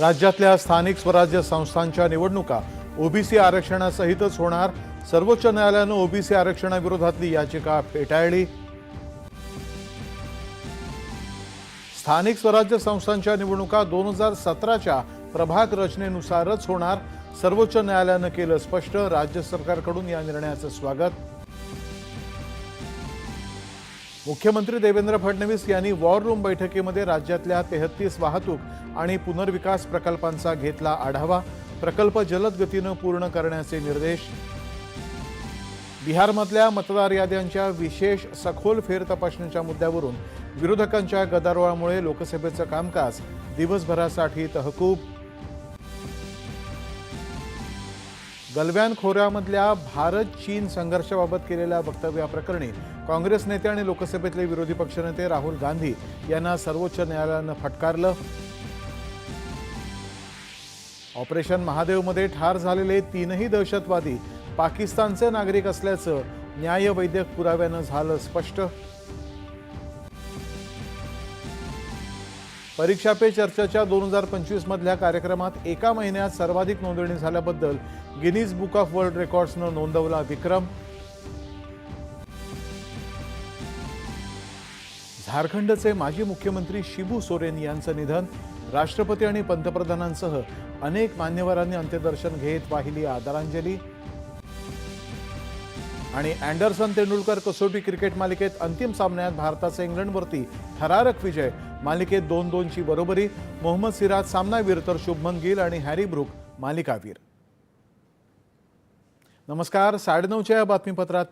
राज्यातल्या स्थानिक स्वराज्य संस्थांच्या निवडणुका ओबीसी आरक्षणासहितच होणार. सर्वोच्च न्यायालयानं ओबीसी आरक्षणाविरोधातली याचिका फेटाळली. स्थानिक स्वराज्य संस्थांच्या निवडणुका दोन हजार सतराच्या प्रभाग रचनेनुसारच होणार. सर्वोच्च न्यायालयानं केलं स्पष्ट. राज्य सरकारकडून या निर्णयाचं स्वागत. मुख्यमंत्री देवेंद्र फडणवीस यांनी वॉर रूम बैठकीमध्ये राज्यातल्या तेहतीस वाहतूक आणि पुनर्विकास प्रकल्पांचा घेतला आढावा. प्रकल्प जलद गतीनं पूर्ण करण्याचे निर्देश. बिहारमधल्या मतदार याद्यांच्या विशेष सखोल फेरतपासणीच्या मुद्द्यावरून विरोधकांच्या गदारोळामुळे लोकसभेचं कामकाज दिवसभरासाठी तहकूब गलव्यान खोऱ्यामधल्या भारत चीन संघर्षाबाबत केलेल्या वक्तव्याप्रकरणी काँग्रेस नेते आणि लोकसभेतले विरोधी पक्षनेते राहुल गांधी यांना सर्वोच्च न्यायालयानं फटकारलं. ऑपरेशन महादेवमध्ये ठार झालेले तीनही दहशतवादी पाकिस्तानचे नागरिक असल्याचं न्यायवैद्यक पुराव्यानं झालं स्पष्ट. परीक्षा पे चर्चाच्या दोन हजार पंचवीसमधल्या कार्यक्रमात एका महिन्यात सर्वाधिक नोंदणी झाल्याबद्दल गिनीज बुक ऑफ वर्ल्ड रेकॉर्ड्सनं नोंदवला विक्रम. झारखंडचे माजी मुख्यमंत्री शिबू सोरेन यांचं निधन. राष्ट्रपती आणि पंतप्रधानांसह अनेक मान्यवरांनी अंत्यदर्शन घेत वाहिली आदरांजली. आणि अँडरसन तेंडुलकर कसोटी क्रिकेट मालिकेत अंतिम सामन्यात भारताचा इंग्लंडवरती थरारक विजय मालिकेत दोन दोनची बरोबरी. मोहम्मद सिराज सामनावीर तर शुभमन गिल आणि हॅरी ब्रुक मालिकावीर. नमस्कार साडेनऊच्या या बातमीपत्रात